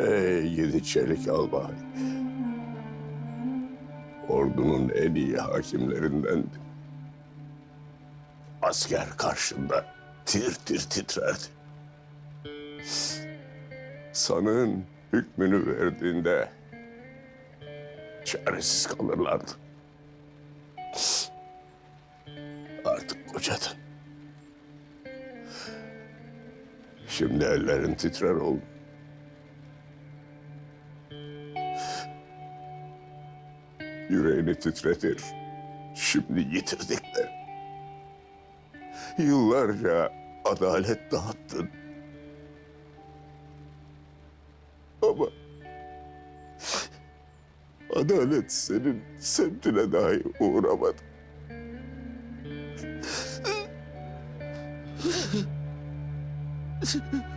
Ey gidi çelik albay. Ordunun en iyi hakimlerindendi. Asker karşında tir tir titrerdi. Sanığın hükmünü verdiğinde çaresiz kalırlardı. Artık kocadın. Şimdi ellerin titrer oldu. Yüreğini titretir. Şimdi yitirdikler. Yıllarca adalet dağıttın. Ama adalet senin semtine dahi uğramadı.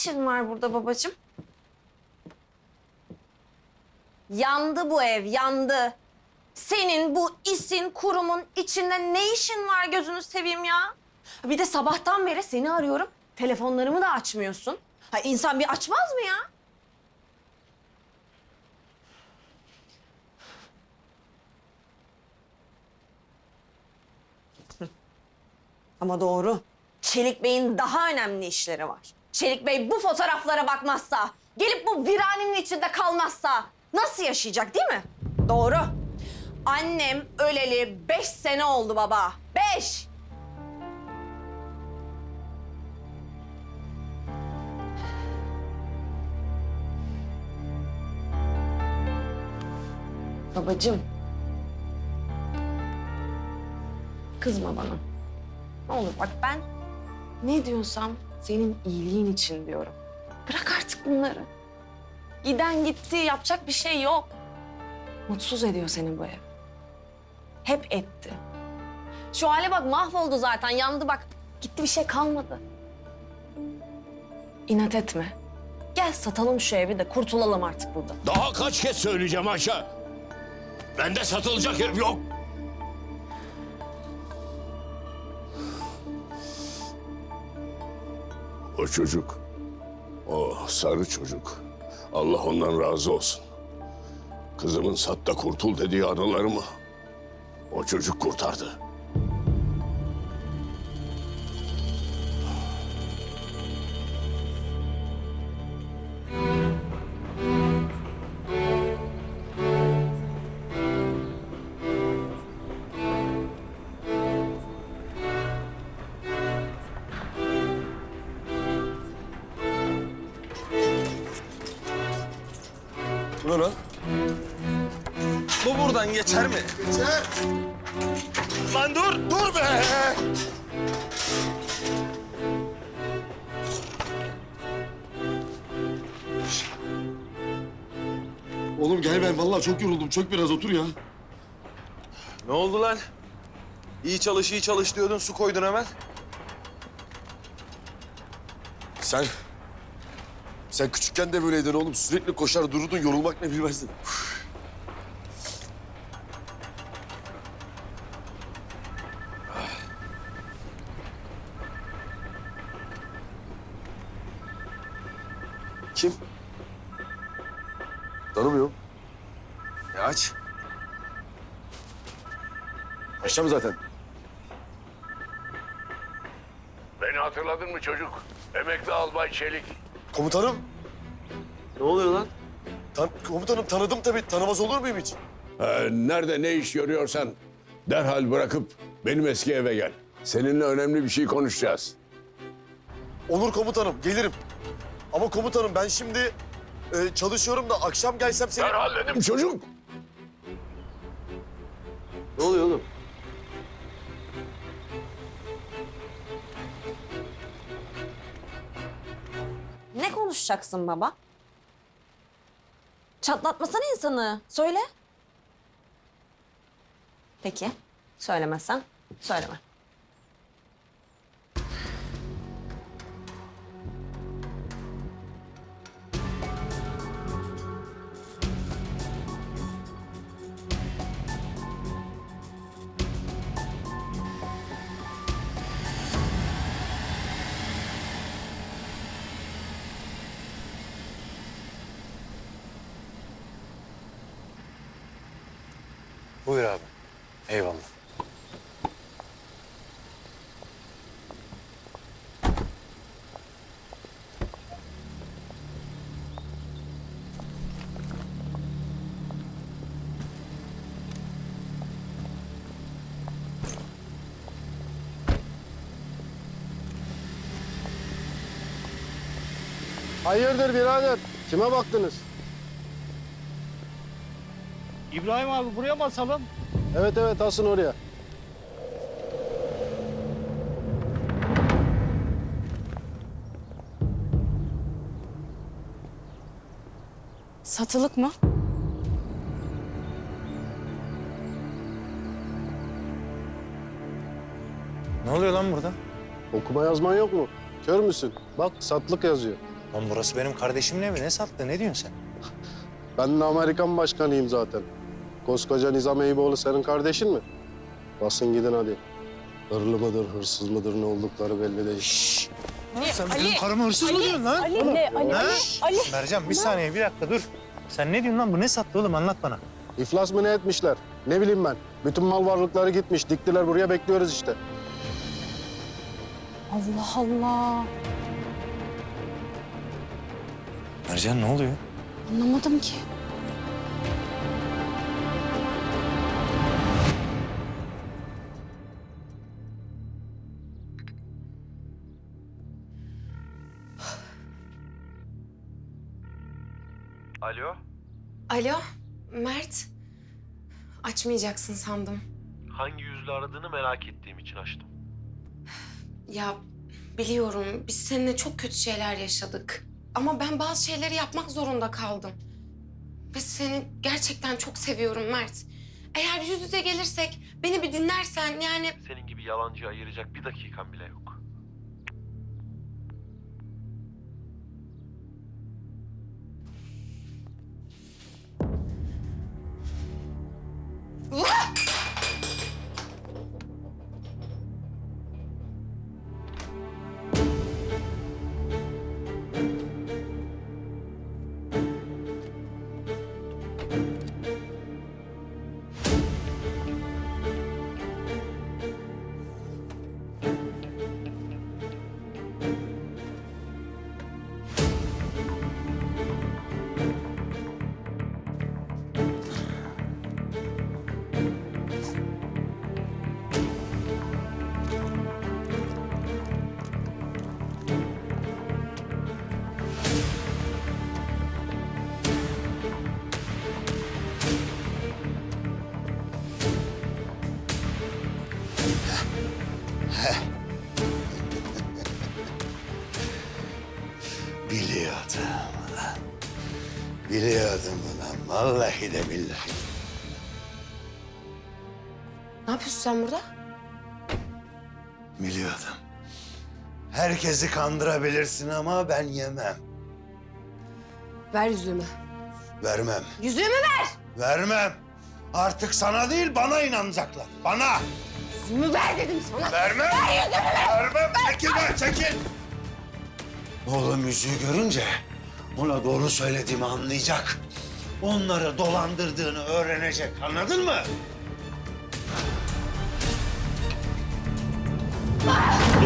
işin var burada babacığım? Yandı bu ev, yandı. Senin bu isin kurumun içinde ne işin var gözünü seveyim ya? Bir de sabahtan beri seni arıyorum. Telefonlarımı da açmıyorsun. Ha insan bir açmaz mı ya? Ama doğru. Çelik Bey'in daha önemli işleri var. Çelik Bey bu fotoğraflara bakmazsa, gelip bu viranenin içinde kalmazsa nasıl yaşayacak değil mi? Doğru. Annem öleli beş sene oldu baba. Beş. Babacığım. Kızma bana. Ne olur bak ben ne diyorsam senin iyiliğin için diyorum. Bırak artık bunları. Giden gitti, yapacak bir şey yok. Mutsuz ediyor seni bu ev. Hep etti. Şu hale bak mahvoldu zaten, yandı bak. Gitti bir şey kalmadı. İnat etme. Gel satalım şu evi de kurtulalım artık burada. Daha kaç kez söyleyeceğim Ayşe? Bende satılacak ev yok. O çocuk, o sarı çocuk. Allah ondan razı olsun. Kızımın sat da kurtul dediği anılarımı o çocuk kurtardı. Buradan geçer mi? Geçer. Lan dur, dur be! Oğlum gel ben vallahi çok yoruldum. Çök biraz otur ya. Ne oldu lan? İyi çalış, iyi çalış diyordun, su koydun hemen. Sen... Sen küçükken de böyleydin oğlum. Sürekli koşar dururdun. Yorulmak ne bilmezdin. Kim? Tanımıyorum. E aç. Mı zaten? Beni hatırladın mı çocuk? Emekli albay Çelik. Komutanım. Ne oluyor lan? Tan komutanım tanıdım tabii. Tanımaz olur muyum hiç? Ee, nerede ne iş görüyorsan derhal bırakıp benim eski eve gel. Seninle önemli bir şey konuşacağız. Olur komutanım. Gelirim. Ama komutanım ben şimdi e, çalışıyorum da akşam gelsem seni... Derhal dedim çocuk. Ne oluyor oğlum? Konuşacaksın baba? Çatlatmasana insanı. Söyle. Peki. Söylemezsen söyleme. Eyvallah. Hayırdır birader? Kime baktınız? İbrahim abi buraya mı asalım? Evet evet asın oraya. Satılık mı? Ne oluyor lan burada? Okuma yazman yok mu? Kör müsün? Bak satlık yazıyor. Lan burası benim kardeşimin evi. Ne sattı? Ne diyorsun sen? Ben de Amerikan başkanıyım zaten. Koskoca Nizam Eyüboğlu senin kardeşin mi? Basın gidin hadi. Hırlı mıdır, hırsız mıdır ne oldukları belli değil. Sen benim karıma hırsız mı diyorsun lan? Ali ne? Ali, Ha? Ali. Mercan bir saniye bir dakika dur. Sen ne diyorsun lan? Bu ne sattı oğlum? Anlat bana. İflas mı ne etmişler? Ne bileyim ben. Bütün mal varlıkları gitmiş. Diktiler buraya bekliyoruz işte. Allah Allah. Mercan ne oluyor? Anlamadım ki. Alo? Alo, Mert. Açmayacaksın sandım. Hangi yüzle aradığını merak ettiğim için açtım. Ya biliyorum biz seninle çok kötü şeyler yaşadık. Ama ben bazı şeyleri yapmak zorunda kaldım. Ve seni gerçekten çok seviyorum Mert. Eğer yüz yüze gelirsek, beni bir dinlersen yani... Senin gibi yalancı ayıracak bir dakikan bile yok. Biliyordum Vallahi de billahi. Ne yapıyorsun sen burada? Biliyordum. Herkesi kandırabilirsin ama ben yemem. Ver yüzüğümü. Vermem. Yüzüğümü ver! Vermem. Artık sana değil bana inanacaklar. Bana. Yüzüğümü ver dedim sana. Vermem. Vermem. Çekil be çekil. Oğlum yüzüğü görünce ona doğru söylediğimi anlayacak. Onları dolandırdığını öğrenecek. Anladın mı? Çatal.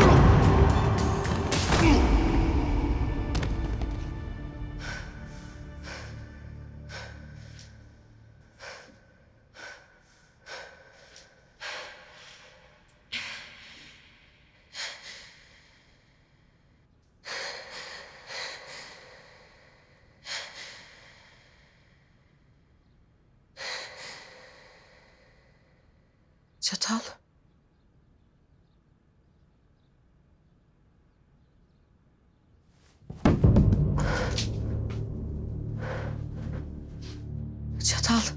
Çatal.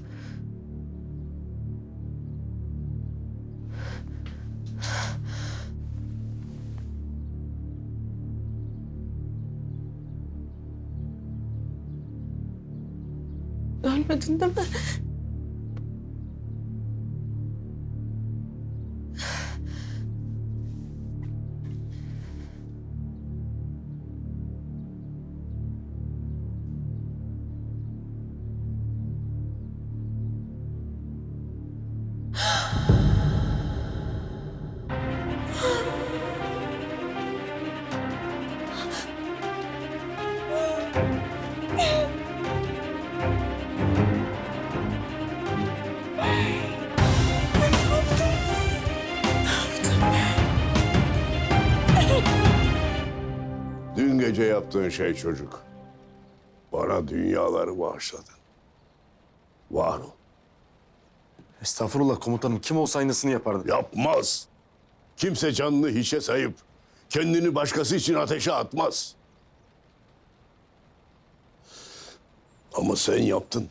Ölmedin değil mi? Yaptığın şey çocuk. Bana dünyaları bağışladın. Var ol. Estağfurullah komutanım. Kim olsa aynısını yapardı. Yapmaz. Kimse canını hiçe sayıp kendini başkası için ateşe atmaz. Ama sen yaptın.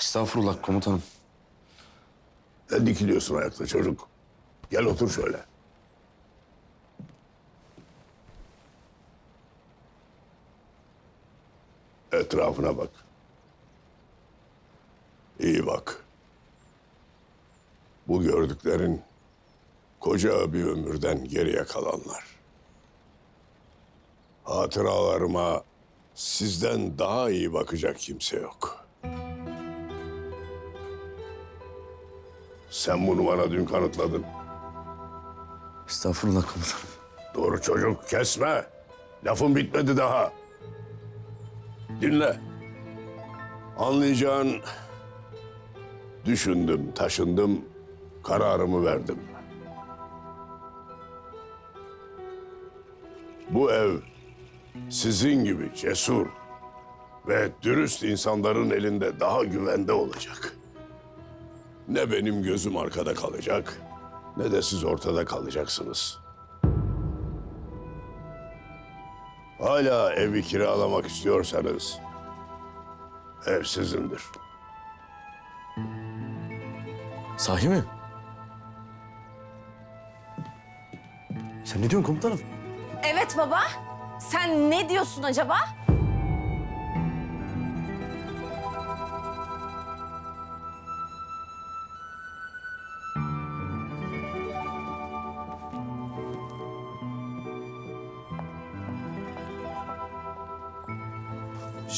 Estağfurullah komutanım. Ne dikiliyorsun ayakta çocuk? Gel otur şöyle. Etrafına bak. İyi bak. Bu gördüklerin koca bir ömürden geriye kalanlar. Hatıralarıma sizden daha iyi bakacak kimse yok. Sen bunu bana dün kanıtladın. Estağfurullah komutanım. Doğru çocuk kesme. Lafın bitmedi daha. Dinle. Anlayacağın düşündüm, taşındım, kararımı verdim. Bu ev sizin gibi cesur ve dürüst insanların elinde daha güvende olacak. Ne benim gözüm arkada kalacak, ne de siz ortada kalacaksınız. Hala evi kiralamak istiyorsanız ev sizindir. Sahi mi? Sen ne diyorsun komutanım? Evet baba. Sen ne diyorsun acaba?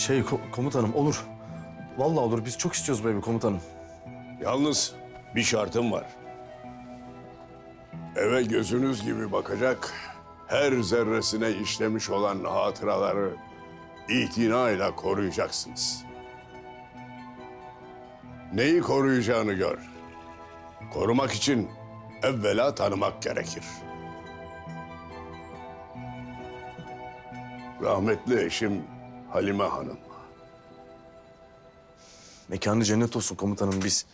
Şey ko- komutanım olur. Vallahi olur. Biz çok istiyoruz bu evi komutanım. Yalnız bir şartım var. Eve gözünüz gibi bakacak, her zerresine işlemiş olan hatıraları itinayla koruyacaksınız. Neyi koruyacağını gör. Korumak için evvela tanımak gerekir. Rahmetli eşim Halime Hanım. Mekanı cennet olsun komutanım biz.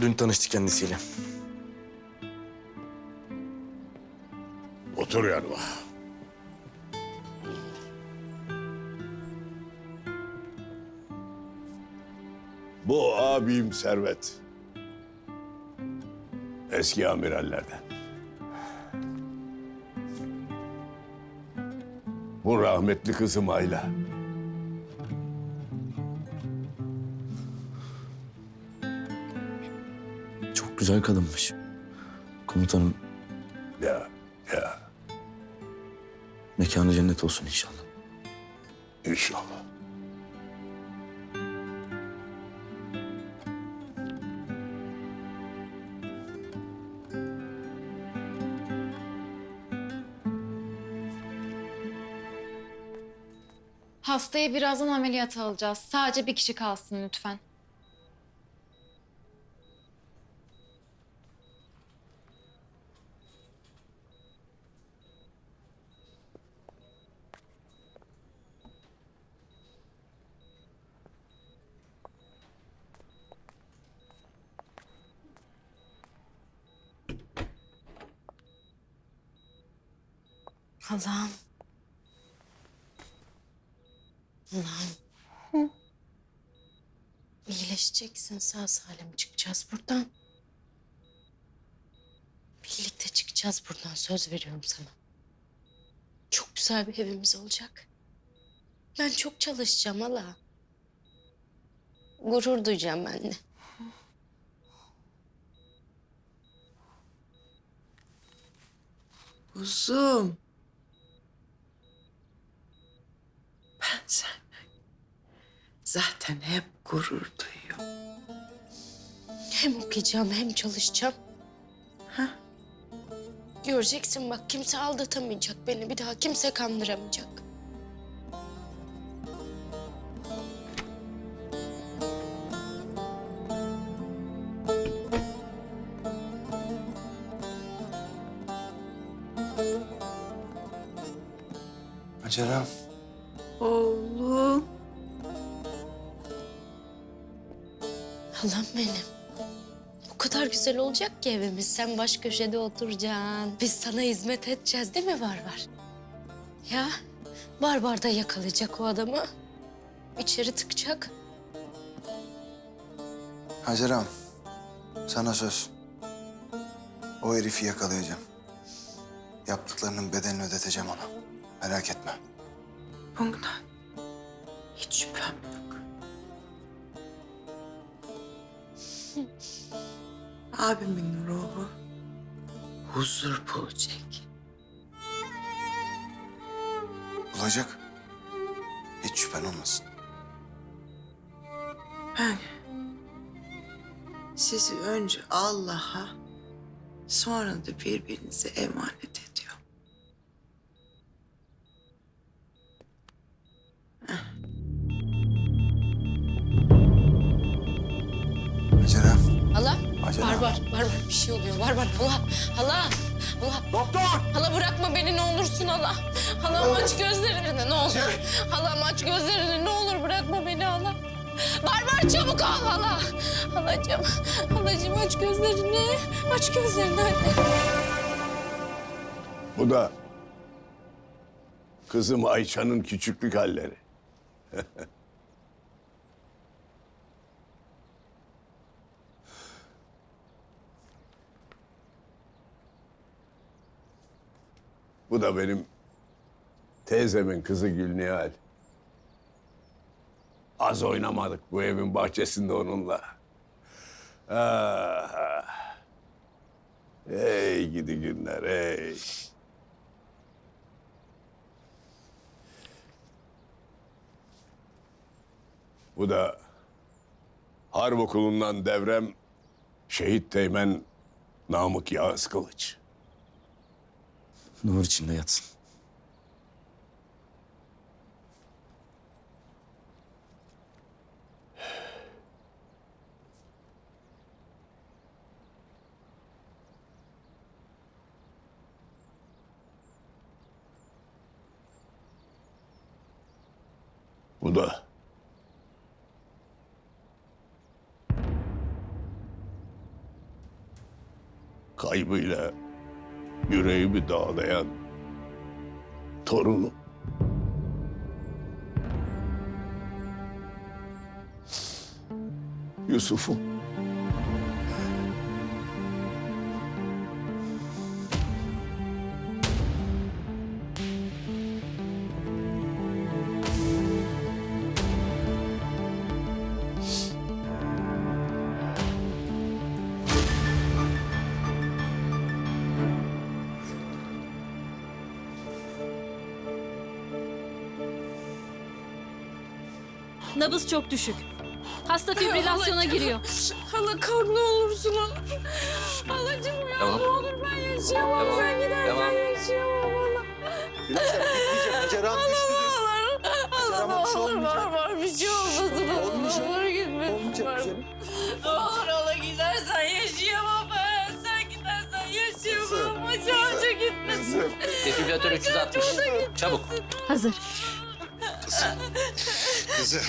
Dün tanıştık kendisiyle. Otur yanıma. Bu abim Servet. Eski amirallerden. Bu rahmetli kızım Ayla. Çok güzel kadınmış. Komutanım Ya, ya mekanı cennet olsun inşallah. inşallah. Hastayı birazdan ameliyata alacağız. Sadece bir kişi kalsın lütfen. Allah'ım. Allah'ım. İyileşeceksin sağ salim çıkacağız buradan. Birlikte çıkacağız buradan söz veriyorum sana. Çok güzel bir evimiz olacak. Ben çok çalışacağım hala. Gurur duyacağım ben de. Kuzum. Ben senden zaten hep gurur duyuyorum. Hem okuyacağım hem çalışacağım. Ha? Göreceksin bak kimse aldatamayacak beni. Bir daha kimse kandıramayacak. Hacer'im. Oğlum. Halam benim. O kadar güzel olacak ki evimiz. Sen baş köşede oturacaksın. Biz sana hizmet edeceğiz değil mi Barbar? Ya Barbar da yakalayacak o adamı. İçeri tıkacak. Hacer'im. Sana söz. O herifi yakalayacağım. Yaptıklarının bedelini ödeteceğim ona. Merak etme. Bundan hiç şüphem yok. Abimin ruhu huzur bulacak. Bulacak. Hiç şüphen olmasın. Ben sizi önce Allah'a sonra da birbirinize emanet şey. Barbar, hala, hala, hala. Doktor! Hala bırakma beni ne olursun hala. Hala aç gözlerini ne olur. Hala aç gözlerini ne olur bırakma beni hala. Barbar çabuk ol hala. Halacığım, halacığım aç gözlerini. Aç gözlerini anne. Bu da kızım Ayça'nın küçüklük halleri. Bu da benim teyzemin kızı Gülnihal. Az oynamadık bu evin bahçesinde onunla. Ah, ah. Ey gidi günler ey. Bu da harp okulundan devrem şehit teğmen Namık Yağız Kılıç. Nur içinde yatsın. Bu da kaybıyla yüreğimi dağlayan torunum. Yusuf'um. Nabız çok düşük. Hasta fibrilasyona giriyor. Hala kalk ne olursun hala. Halacığım ya Tamam. ne olur ben yaşayamam. Tamam. Sen gidersen Tamam. yaşayamam hala. Hacer'im düştü. Hala ne bir şey olur olmayacak. var var bir şey olmasın. hala. Olmayacak. Ne olur gitmesin. Olmayacak var. güzelim. Ne olur hala gidersen yaşayamam ben. Sen gidersen yaşayamam. Acı acı gitmesin. Defibrilatör 360. Çabuk. Hazır. Kızı.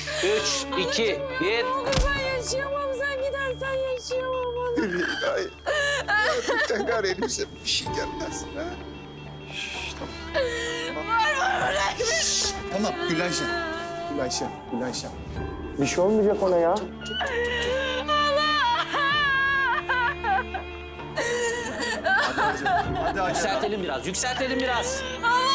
3, 2, 1. Ben yaşayamam. Sen gidersen yaşayamam hala. Ay. Tekrar elimize bir şey gelmez. Ha? Var var bırak. Tamam Gülayşem. Gülayşem, Gülayşem. Bir şey olmayacak ona ya. Hadi. Yükseltelim biraz, yükseltelim biraz. Allah'ım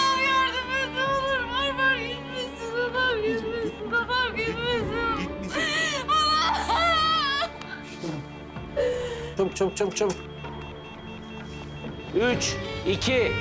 Çabuk, çabuk, çabuk, çabuk. 3, 2,